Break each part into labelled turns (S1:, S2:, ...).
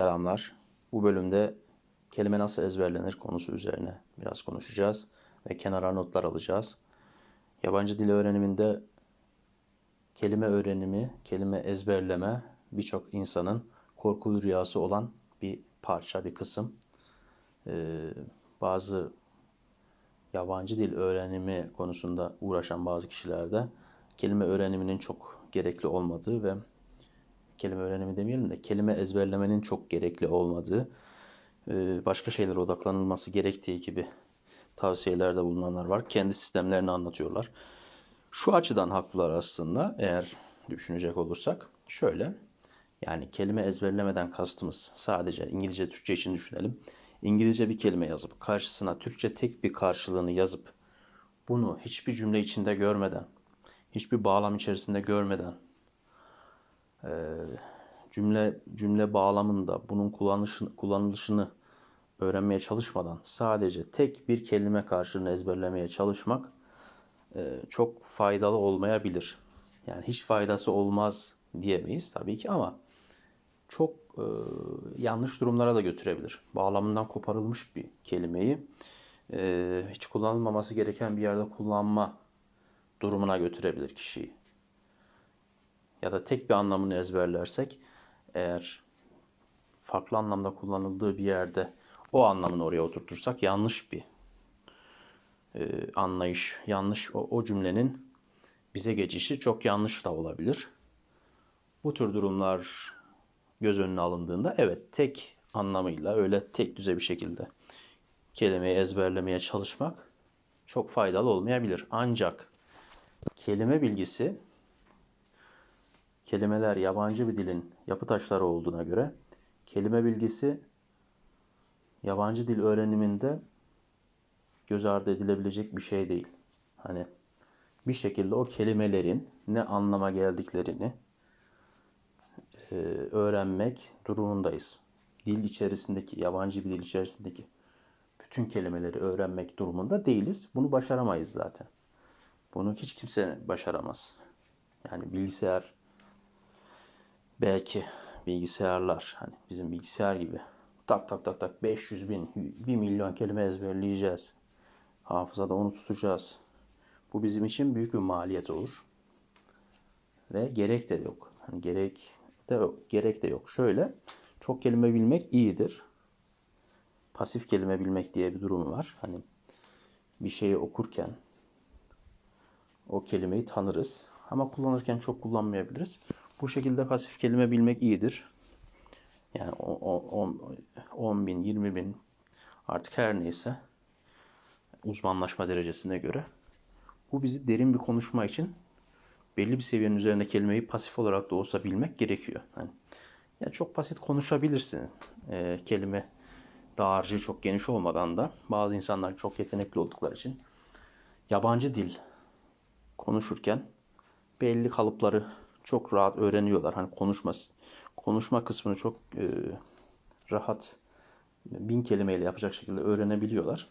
S1: Selamlar. Bu bölümde kelime nasıl ezberlenir konusu üzerine biraz konuşacağız ve kenara notlar alacağız. Yabancı dil öğreniminde kelime öğrenimi, kelime ezberleme birçok insanın korkulu rüyası olan bir parça, bir kısım. Ee, bazı yabancı dil öğrenimi konusunda uğraşan bazı kişilerde kelime öğreniminin çok gerekli olmadığı ve kelime öğrenimi demeyelim de kelime ezberlemenin çok gerekli olmadığı, e, başka şeylere odaklanılması gerektiği gibi tavsiyelerde bulunanlar var. Kendi sistemlerini anlatıyorlar. Şu açıdan haklılar aslında eğer düşünecek olursak. Şöyle, yani kelime ezberlemeden kastımız sadece İngilizce, Türkçe için düşünelim. İngilizce bir kelime yazıp karşısına Türkçe tek bir karşılığını yazıp bunu hiçbir cümle içinde görmeden, hiçbir bağlam içerisinde görmeden ee, cümle cümle bağlamında bunun kullanışını, kullanılışını öğrenmeye çalışmadan sadece tek bir kelime karşılığını ezberlemeye çalışmak e, çok faydalı olmayabilir. Yani hiç faydası olmaz diyemeyiz tabii ki ama çok e, yanlış durumlara da götürebilir. Bağlamından koparılmış bir kelimeyi e, hiç kullanılmaması gereken bir yerde kullanma durumuna götürebilir kişiyi ya da tek bir anlamını ezberlersek eğer farklı anlamda kullanıldığı bir yerde o anlamını oraya oturtursak yanlış bir e, anlayış, yanlış o, o cümlenin bize geçişi çok yanlış da olabilir. Bu tür durumlar göz önüne alındığında evet tek anlamıyla öyle tek düze bir şekilde kelimeyi ezberlemeye çalışmak çok faydalı olmayabilir. Ancak kelime bilgisi Kelimeler yabancı bir dilin yapı taşları olduğuna göre kelime bilgisi yabancı dil öğreniminde göz ardı edilebilecek bir şey değil. Hani bir şekilde o kelimelerin ne anlama geldiklerini e, öğrenmek durumundayız. Dil içerisindeki, yabancı bir dil içerisindeki bütün kelimeleri öğrenmek durumunda değiliz. Bunu başaramayız zaten. Bunu hiç kimse başaramaz. Yani bilgisayar belki bilgisayarlar hani bizim bilgisayar gibi tak tak tak tak 500 bin 1 milyon kelime ezberleyeceğiz. Hafızada onu tutacağız. Bu bizim için büyük bir maliyet olur. Ve gerek de yok. Hani gerek de yok. Gerek de yok. Şöyle çok kelime bilmek iyidir. Pasif kelime bilmek diye bir durum var. Hani bir şeyi okurken o kelimeyi tanırız. Ama kullanırken çok kullanmayabiliriz. Bu şekilde pasif kelime bilmek iyidir. Yani 10 bin, 20 bin artık her neyse uzmanlaşma derecesine göre. Bu bizi derin bir konuşma için belli bir seviyenin üzerinde kelimeyi pasif olarak da olsa bilmek gerekiyor. Yani, yani çok basit konuşabilirsin. E, kelime dağarcığı çok geniş olmadan da bazı insanlar çok yetenekli oldukları için yabancı dil konuşurken belli kalıpları çok rahat öğreniyorlar. Hani konuşma, konuşma kısmını çok e, rahat bin kelimeyle yapacak şekilde öğrenebiliyorlar.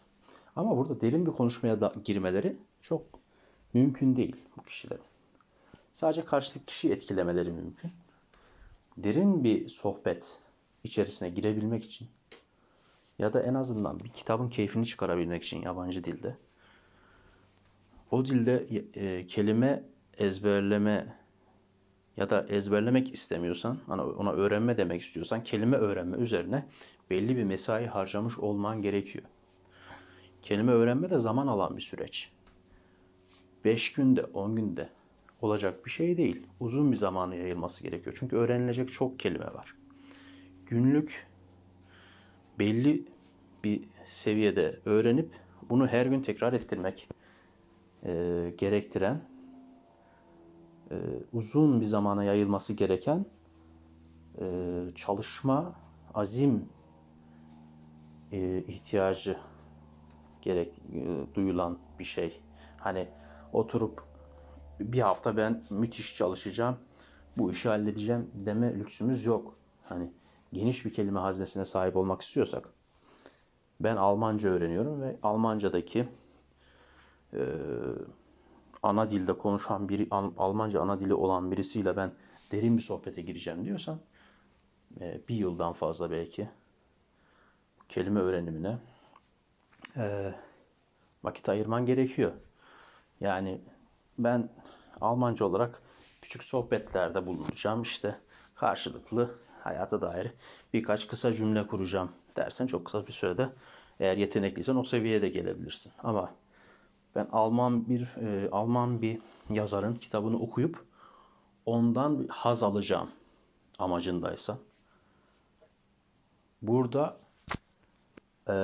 S1: Ama burada derin bir konuşmaya da girmeleri çok mümkün değil bu kişilerin. Sadece karşılıklı kişiyi etkilemeleri mümkün. Derin bir sohbet içerisine girebilmek için ya da en azından bir kitabın keyfini çıkarabilmek için yabancı dilde o dilde e, kelime ezberleme ya da ezberlemek istemiyorsan, hani ona öğrenme demek istiyorsan kelime öğrenme üzerine belli bir mesai harcamış olman gerekiyor. Kelime öğrenme de zaman alan bir süreç. 5 günde, 10 günde olacak bir şey değil. Uzun bir zamanı yayılması gerekiyor. Çünkü öğrenilecek çok kelime var. Günlük belli bir seviyede öğrenip bunu her gün tekrar ettirmek e, gerektiren e, uzun bir zamana yayılması gereken e, çalışma, azim e, ihtiyacı gerek e, duyulan bir şey. Hani oturup bir hafta ben müthiş çalışacağım, bu işi halledeceğim deme lüksümüz yok. Hani geniş bir kelime haznesine sahip olmak istiyorsak ben Almanca öğreniyorum ve Almanca'daki e, ana dilde konuşan biri, Almanca ana dili olan birisiyle ben derin bir sohbete gireceğim diyorsan e, bir yıldan fazla belki kelime öğrenimine e, vakit ayırman gerekiyor. Yani ben Almanca olarak küçük sohbetlerde bulunacağım işte karşılıklı hayata dair birkaç kısa cümle kuracağım dersen çok kısa bir sürede eğer yetenekliysen o seviyeye de gelebilirsin. Ama ben Alman bir e, Alman bir yazarın kitabını okuyup ondan haz alacağım amacındaysa burada e,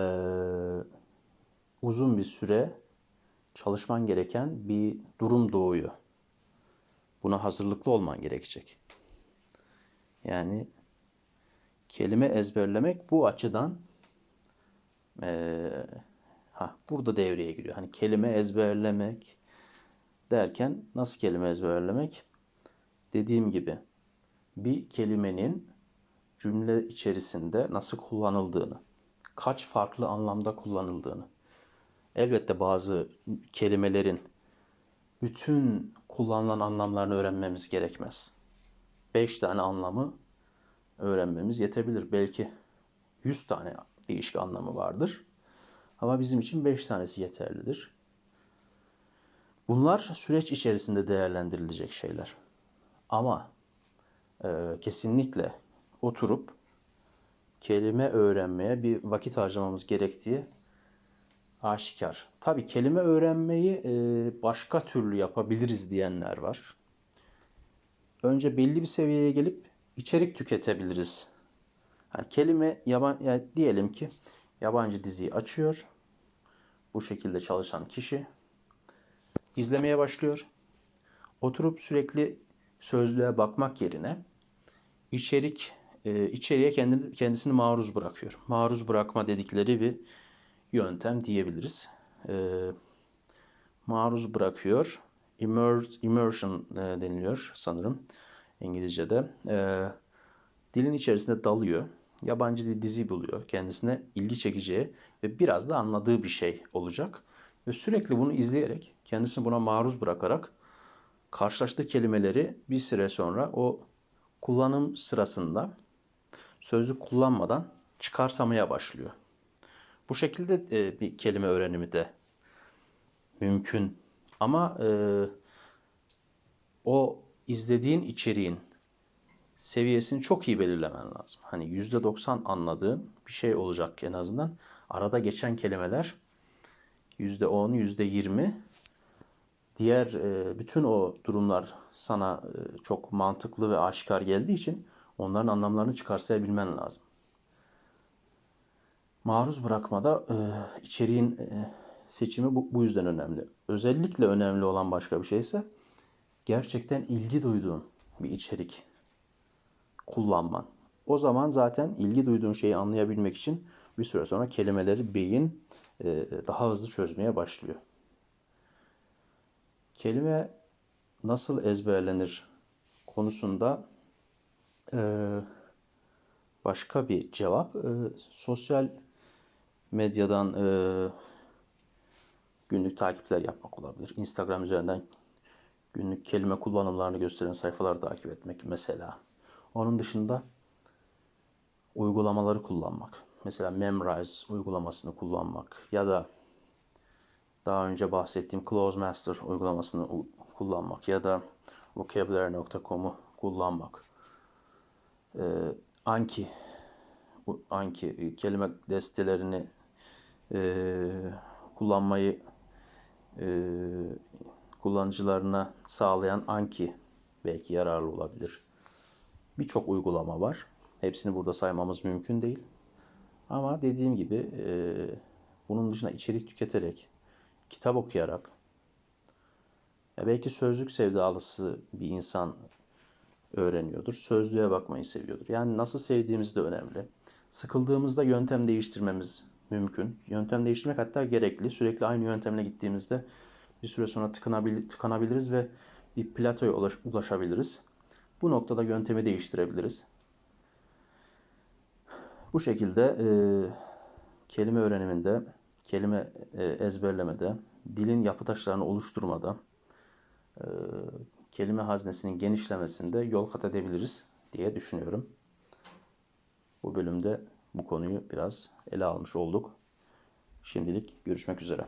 S1: uzun bir süre çalışman gereken bir durum doğuyor. Buna hazırlıklı olman gerekecek. Yani kelime ezberlemek bu açıdan e, ha burada devreye giriyor. Hani kelime ezberlemek derken nasıl kelime ezberlemek? Dediğim gibi bir kelimenin cümle içerisinde nasıl kullanıldığını, kaç farklı anlamda kullanıldığını. Elbette bazı kelimelerin bütün kullanılan anlamlarını öğrenmemiz gerekmez. 5 tane anlamı öğrenmemiz yetebilir. Belki 100 tane değişik anlamı vardır. Ama bizim için 5 tanesi yeterlidir. Bunlar süreç içerisinde değerlendirilecek şeyler. Ama e, kesinlikle oturup kelime öğrenmeye bir vakit harcamamız gerektiği aşikar. Tabii kelime öğrenmeyi e, başka türlü yapabiliriz diyenler var. Önce belli bir seviyeye gelip içerik tüketebiliriz. Yani kelime yaban yani diyelim ki yabancı diziyi açıyor. Bu şekilde çalışan kişi izlemeye başlıyor. Oturup sürekli sözlüğe bakmak yerine içerik e, içeriye kendini, kendisini maruz bırakıyor. Maruz bırakma dedikleri bir yöntem diyebiliriz. E, maruz bırakıyor. İmmersion e, deniliyor sanırım İngilizce'de. Dilin içerisinde dalıyor. Yabancı bir dizi buluyor. Kendisine ilgi çekeceği ve biraz da anladığı bir şey olacak. Ve sürekli bunu izleyerek, kendisini buna maruz bırakarak karşılaştığı kelimeleri bir süre sonra o kullanım sırasında sözlük kullanmadan çıkarsamaya başlıyor. Bu şekilde e, bir kelime öğrenimi de mümkün. Ama e, o izlediğin içeriğin seviyesini çok iyi belirlemen lazım. Hani %90 anladığın bir şey olacak en azından. Arada geçen kelimeler %10, %20 diğer e, bütün o durumlar sana e, çok mantıklı ve aşikar geldiği için onların anlamlarını çıkarsayabilmen lazım. Maruz bırakmada e, içeriğin seçimi bu, bu yüzden önemli. Özellikle önemli olan başka bir şey ise gerçekten ilgi duyduğun bir içerik kullanman. O zaman zaten ilgi duyduğun şeyi anlayabilmek için bir süre sonra kelimeleri beyin daha hızlı çözmeye başlıyor. Kelime nasıl ezberlenir konusunda e, başka bir cevap. E, sosyal medyadan e, günlük takipler yapmak olabilir. Instagram üzerinden günlük kelime kullanımlarını gösteren sayfaları takip etmek mesela. Onun dışında uygulamaları kullanmak. Mesela Memrise uygulamasını kullanmak ya da daha önce bahsettiğim Close Master uygulamasını kullanmak ya da vocabulary.com'u kullanmak. Ee, Anki Anki e, kelime destelerini e, kullanmayı e, kullanıcılarına sağlayan Anki belki yararlı olabilir. Birçok uygulama var. Hepsini burada saymamız mümkün değil. Ama dediğim gibi e, bunun dışında içerik tüketerek kitap okuyarak ya belki sözlük sevdalısı bir insan öğreniyordur. Sözlüğe bakmayı seviyordur. Yani nasıl sevdiğimiz de önemli. Sıkıldığımızda yöntem değiştirmemiz mümkün. Yöntem değiştirmek hatta gerekli. Sürekli aynı yöntemle gittiğimizde bir süre sonra tıkanabil tıkanabiliriz ve bir platoya ulaş ulaşabiliriz. Bu noktada yöntemi değiştirebiliriz. Bu şekilde e, kelime öğreniminde kelime e, ezberlemede, dilin yapı taşlarını oluşturmada, e, kelime haznesinin genişlemesinde yol kat edebiliriz diye düşünüyorum. Bu bölümde bu konuyu biraz ele almış olduk. Şimdilik görüşmek üzere.